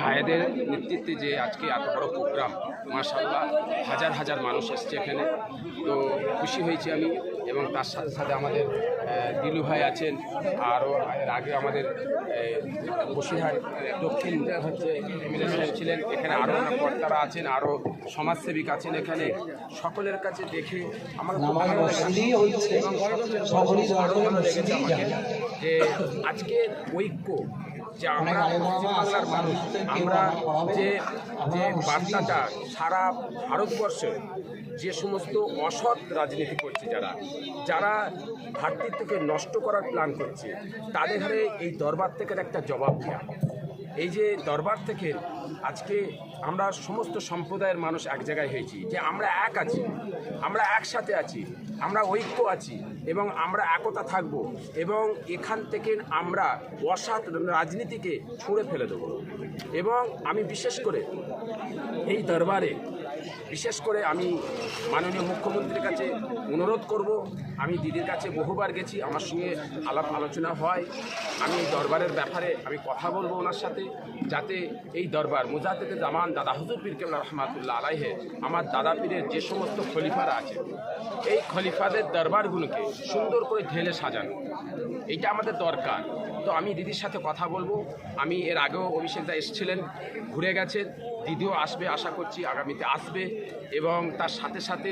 ভাইদের নেতৃত্বে যে আজকে এত বড় প্রোগ্রাম মাশাল্লাহ হাজার হাজার মানুষ এসছে এখানে। তো খুশি হয়েছি আমি এবং তার সাথে সাথে আমাদের দিলু ভাই আছেন আরও এর আগে আমাদের বসিরহাট দক্ষিণ হচ্ছে এমএলএ সাহেব ছিলেন এখানে আরও অনেক কর্তারা আছেন আরও সমাজসেবিক আছেন এখানে। সকলের কাছে দেখে আমার। যে আজকে ঐক্য যে আমরা অনেক পশ্চিম বাংলার মানুষ আমরা যে যে বার্তাটা সারা ভারতবর্ষে যে সমস্ত অসৎ রাজনীতি করছে যারা যারা ভাতৃত্বকে নষ্ট করার প্ল্যান করছে তাদের হারে এই দরবার থেকে একটা জবাব দেওয়া এই যে দরবার থেকে আজকে আমরা সমস্ত সম্প্রদায়ের মানুষ এক জায়গায় হয়েছি, যে আমরা এক আছি, আমরা একসাথে আছি, আমরা ঐক্য আছি এবং আমরা একতা থাকব এবং এখান থেকে আমরা অসাত রাজনীতিকে ছুঁড়ে ফেলে দেবো। এবং আমি বিশেষ করে এই দরবারে বিশেষ করে আমি মাননীয় মুখ্যমন্ত্রীর কাছে অনুরোধ করব, আমি দিদির কাছে বহুবার গেছি, আমার সঙ্গে আলাপ আলোচনা হয়। আমি দরবারের ব্যাপারে আমি কথা বলব ওনার সাথে, যাতে এই দরবার মুজাহিদ জামান দাদা হুজুর পীর কেবলা রহমাতুল্লাহ আলাইহে, আমার দাদা পীরের যে সমস্ত খলিফারা আছে, এই খলিফাদের দরবারগুলোকে সুন্দর করে ঢেলে সাজানো। এইটা আমাদের দরকার। তো আমি দিদির সাথে কথা বলব। আমি এর আগেও অভিষেকদা এসেছিলেন, ঘুরে গেছে। দিদিও আসবে আশা করছি, আগামীতে আসবে এবং তার সাথে সাথে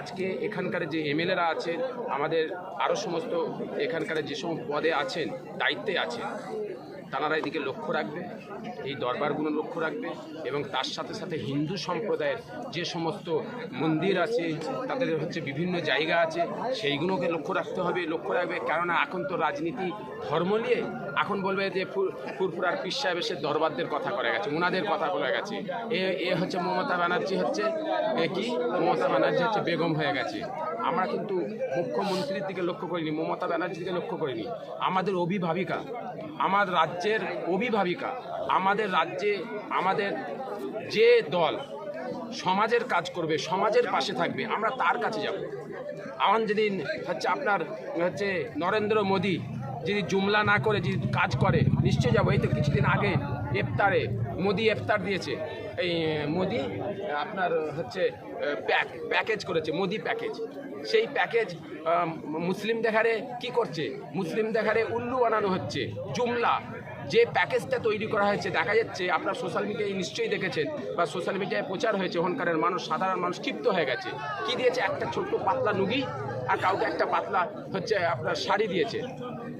আজকে এখানকার যে এমএলএরা আছেন, আমাদের আরও সমস্ত এখানকার যে সমস্ত পদে আছেন, দায়িত্বে আছেন তারা এদিকে লক্ষ্য রাখবে, এই দরবারগুলো লক্ষ্য রাখবে এবং তার সাথে সাথে হিন্দু সম্প্রদায়ের যে সমস্ত মন্দির আছে, তাদের হচ্ছে বিভিন্ন জায়গা আছে, সেইগুলোকে লক্ষ্য রাখতে হবে, লক্ষ্য রাখবে। কেননা এখন তো রাজনীতি ধর্ম নিয়ে এখন বলবে যে ফুর- ফুরফুরার পীর সাহেব এসে দরবারদের কথা করে গেছে ওনাদের কথা বলে গেছে। এ এ হচ্ছে মমতা ব্যানার্জি হচ্ছে, এ কি? মমতা ব্যানার্জি হচ্ছে বেগম হয়ে গেছে। আমরা কিন্তু মুখ্যমন্ত্রীর দিকে লক্ষ্য করিনি, মমতা ব্যানার্জির দিকে লক্ষ্য করিনি। আমাদের অভিভাবিকা, আমার রাজ্যের অভিভাবিকা, আমাদের রাজ্যে, আমাদের যে দল সমাজের কাজ করবে, সমাজের পাশে থাকবে, আমরা তার কাছে যাব। আমার যেদিন হচ্ছে আপনার হচ্ছে নরেন্দ্র মোদী যদি জুমলা না করে যদি কাজ করে, নিশ্চয়ই যাব। এই তো কিছুদিন আগে ইফতারে মোদি এফতার দিয়েছে। এই মোদি আপনার হচ্ছে প্যাক, প্যাকেজ করেছে, মোদি প্যাকেজ। সেই প্যাকেজ মুসলিম দেখারে কি করছে? মুসলিম দেখারে উল্লু বানানো হচ্ছে, জুমলা। যে প্যাকেজটা তৈরি করা হয়েছে, দেখা যাচ্ছে আপনার সোশ্যাল মিডিয়ায় নিশ্চয়ই দেখেছেন বা সোশ্যাল মিডিয়ায় প্রচার হয়েছে, ওখানকারের মানুষ, সাধারণ মানুষ ক্ষিপ্ত হয়ে গেছে। কি দিয়েছে? একটা ছোট্ট পাতলা নুগি আর কাউকে একটা পাতলা হচ্ছে আপনার শাড়ি দিয়েছে।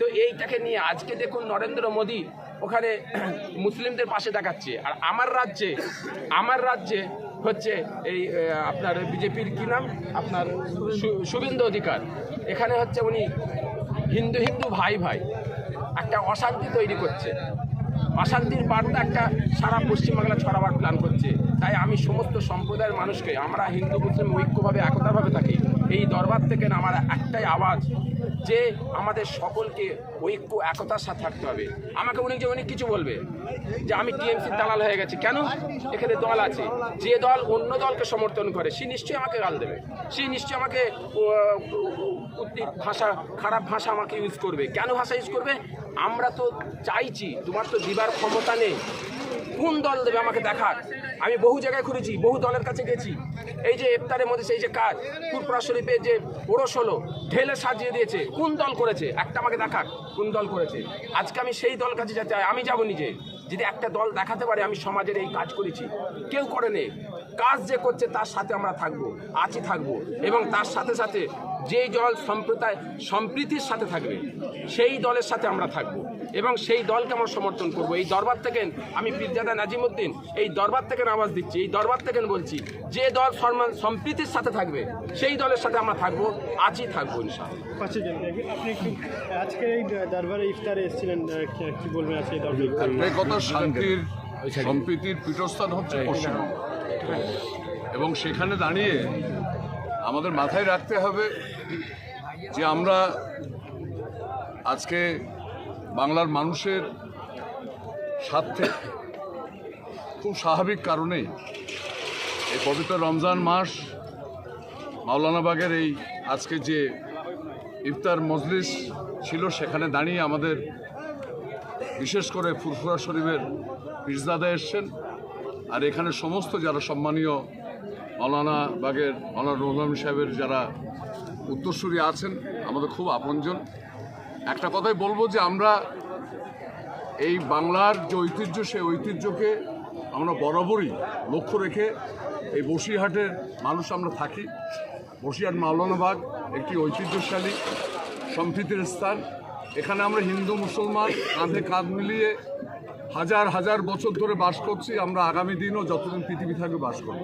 তো এইটাকে নিয়ে আজকে দেখুন নরেন্দ্র মোদী ওখানে মুসলিমদের পাশে দেখাচ্ছে। আর আমার রাজ্যে আমার রাজ্যে হচ্ছে এই আপনার বিজেপির কি নাম? আপনার শুভেন্দু অধিকার। এখানে হচ্ছে উনি হিন্দু হিন্দু ভাই ভাই। একটা অশান্তি তৈরি করছে। অশান্তির বার্তা একটা সারা পশ্চিমবাংলা ছড়াবার প্ল্যান করছে। তাই আমি সমস্ত সম্প্রদায়ের মানুষকে, আমরা হিন্দু, মুসলিম ঐক্যভাবে, একতাভাবে থাকি। এই দরবার থেকে আমার একটাই আওয়াজ যে আমাদের সকলকে ঐক্য, একতার সাথে থাকতে হবে। আমাকে উনি যে অনেক কিছু বলবে, যে আমি টিএমসির দালাল হয়ে গেছি। কেন? এখানে দল আছে। যে দল অন্য দলকে সমর্থন করে, সে নিশ্চয়ই আমাকে গাল দেবে। সে নিশ্চয়ই আমাকে ভাষা, খারাপ ভাষা আমাকে ইউজ করবে। কেন ভাষা ইউজ করবে? আমরা তো চাইছি, তোমার তো দিবার ক্ষমতা নেই। কোন দল দেবে আমাকে দেখার? আমি বহু জায়গায় ঘুরেছি, বহু দলের কাছে গেছি। এই যে ইফতারের মধ্যে সেই যে কাজ ফুরপুরা শরীফে যে ওরস হলো, ঢেলে সাজিয়ে দিয়েছে, কোন দল করেছে? একটা আমাকে দেখাক কোন দল করেছে? আজকে আমি সেই দল কাছে যেতে, আমি যাব নিজে। যদি একটা দল দেখাতে পারে, আমি সমাজের এই কাজ করেছি। কেউ করে নেই কাজ যে করছে, তার সাথে আমরা থাকব, আছি থাকব। এবং তার সাথে সাথে যেই দল সম্প্রদায় সম্প্রীতির সাথে থাকবে সেই দলের সাথে আমরা থাকব। এবং সেই দলকে আমরা সমর্থন করব। এই দরবার থেকে আমি পীরজাদা নাজিমুদ্দিন এই দরবার থেকে আওয়াজ দিচ্ছি এই দরবার থেকে বলছি যে দল সম্মান সম্প্রীতির সাথে থাকবে সেই দলের সাথে আমরা থাকব আজই থাকব ইনশাআল্লাহ। আপনি আজকে এই দরবারে ইফতারে এসেছিলেন কি- বলবেন আজকে শান্তির সম্প্রীতির পীঠস্থান হচ্ছে পশ্চিমবঙ্গ। এবং সেখানে দাঁড়িয়ে আমাদের মাথায় রাখতে হবে যে আমরা আজকে বাংলার মানুষের স্বার্থে খুব স্বাভাবিক কারণেই এই পবিত্র রমজান মাস মাওলানাবাগের এই আজকে যে ইফতার মজলিস ছিল, সেখানে দাঁড়িয়ে আমাদের বিশেষ করে ফুরফুরা শরীফের পীরজাদা এসছেন। আর এখানে সমস্ত যারা সম্মানীয় মৌলানা বাগের, মৌলানা রহমান সাহেবের যারা উত্তরসূরি আছেন, আমাদের খুব আপনজন। একটা কথাই বলব যে আমরা এই বাংলার যে ঐতিহ্য, সেই ঐতিহ্যকে আমরা বরাবরই লক্ষ্য রেখে এই বসিরহাটের মানুষ আমরা থাকি। বসিরহাট মাওলানাবাগ একটি ঐতিহ্যশালী, সম্প্রীতির স্থান। এখানে আমরা হিন্দু, মুসলমান, কাঁধে কাঁধ মিলিয়ে হাজার হাজার বছর ধরে বাস করছি আমরা আগামী দিনও যতদিন পৃথিবী থাকবে বাস করব।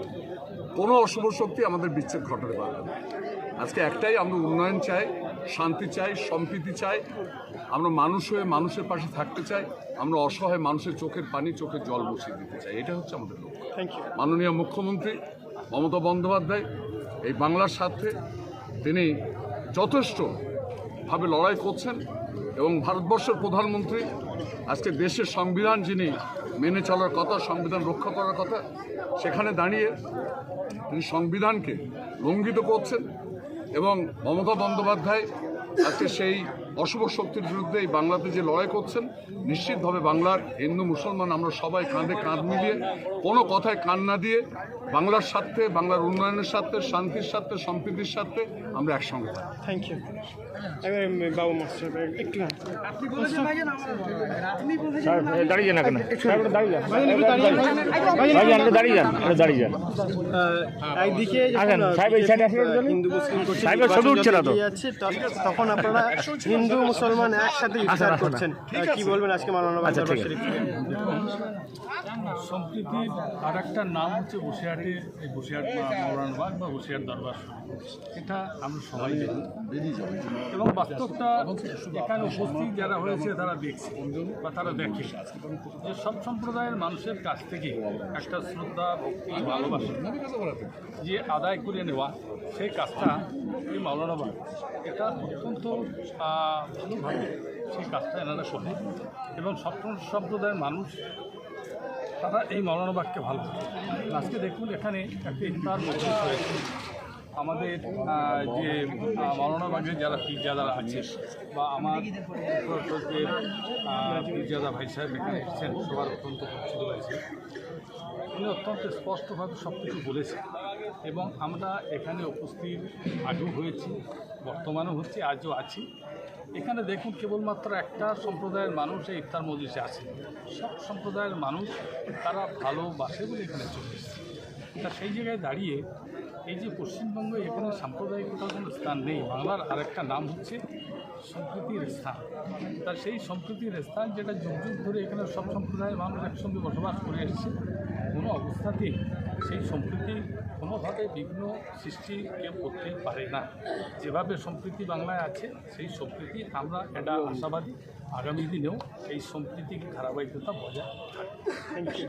কোনো অশুভ শক্তি আমাদের বিচ্ছেদ ঘটাতে পারবে না। আজকে একটাই আমরা উন্নয়ন চাই শান্তি চাই সম্প্রীতি চাই আমরা মানুষ হয়ে মানুষের পাশে থাকতে চাই আমরা অসহায় মানুষের চোখের পানি চোখের জল মুছিয়ে দিতে চাই। এটা হচ্ছে আমাদের লক্ষ্য। থ্যাংক ইউ মাননীয় মুখ্যমন্ত্রী মমতা বন্দ্যোপাধ্যায় এই বাংলার স্বার্থে তিনি যথেষ্টভাবে লড়াই করছেন। এবং ভারতবর্ষের প্রধানমন্ত্রী, আজকে দেশের সংবিধান যিনি মেনে চলার কথা, সংবিধান রক্ষা করার কথা, সেখানে দাঁড়িয়ে তিনি সংবিধানকে লঙ্ঘিত করছেন এবং মমতা বন্দ্যোপাধ্যায় আজকে সেই অশুভ শক্তির বিরুদ্ধে এই বাংলাতে যে লড়াই করছেন, নিশ্চিতভাবে বাংলার হিন্দু, মুসলমান আমরা সবাই কাঁধে কাঁধ মিলিয়ে, কোনো কথায় কান না দিয়ে বাংলার স্বার্থে, বাংলার উন্নয়নের স্বার্থে, শান্তির স্বার্থে, সম্প্রীতির স্বার্থে আমরা একসঙ্গে থ্যাংক ইউ এবার বাবু মাস্টার একটু দাঁড়িয়ে যান এখন। দাঁড়িয়ে যান। দাঁড়িয়ে যান। দাঁড়িয়ে যান। একদিকে। হিন্দু মুসলিম করছে উঠছে না তো। তখন আপনারা হিন্দু মুসলমান একসাথে ইফতার করছেন। কি বলবেন আজকে মাওলানা আচ্ছা, দরবার ঠিক আছে। শরীফ থেকে? সম্প্রীতির আর একটা নাম হচ্ছে বসিরহাটে বসিরহাট মৌরানবাগ বা বসিরহাট দরবার এটা আমরা সবাই এবং বাস্তবটা এখানে উপস্থিত যারা হয়েছে, তারা দেখছে বা তারা দেখে। যে সব সম্প্রদায়ের মানুষের কাছ থেকে একটা শ্রদ্ধা, ভক্তি, ভালোবাসা যে আদায় করে নেওয়া, সেই কাজটা এই মাওলানাবাগ এটা অত্যন্ত ভালোভাবে সেই কাজটা এনারা করে। এবং সব সম্প্রদায়ের মানুষ, তারা এই মৌলানা ভালো আজকে দেখুন এখানে একটা ইফতার মজলিস হয়েছে। আমাদের যে মৌলানা বাগের যারা পীরজাদারা আছে বা আমার যে পীরজাদা ভাই সাহেব এখানে এসেছেন, সবার অত্যন্ত পরিচিত হয়েছে। উনি অত্যন্ত স্পষ্টভাবে সব কিছু বলেছেন এবং আমরা এখানে উপস্থিত আগেও হয়েছি, বর্তমানেও হচ্ছে, আজও আছি। এখানে দেখুন, কেবলমাত্র একটা সম্প্রদায়ের মানুষ এই ইফতার মজলিসে আছে। সব সম্প্রদায়ের মানুষ তারা ভালোবাসে বলে এখানে চলে এসেছে। তা সেই জায়গায় দাঁড়িয়ে এই যে পশ্চিমবঙ্গে এখানে সাম্প্রদায়িকতার কোনো স্থান নেই বাংলার আরেকটা নাম হচ্ছে সম্প্রীতির স্থান। তা সেই সম্প্রীতির স্থান যেটা যুগ যুগ ধরে এখানে সব সম্প্রদায়ের মানুষ একসঙ্গে বসবাস করে এসেছে কোনো অবস্থাতেই সেই সম্প্রীতি কোনোভাবে বিঘ্ন সৃষ্টি কেউ করতে পারে না। যেভাবে সম্প্রীতি বাংলায় আছে সেই সম্প্রীতি আমরা এটা আশাবাদী আগামী দিনেও এই সম্প্রীতি ধারাবাহিকতা বজায় থাকবে।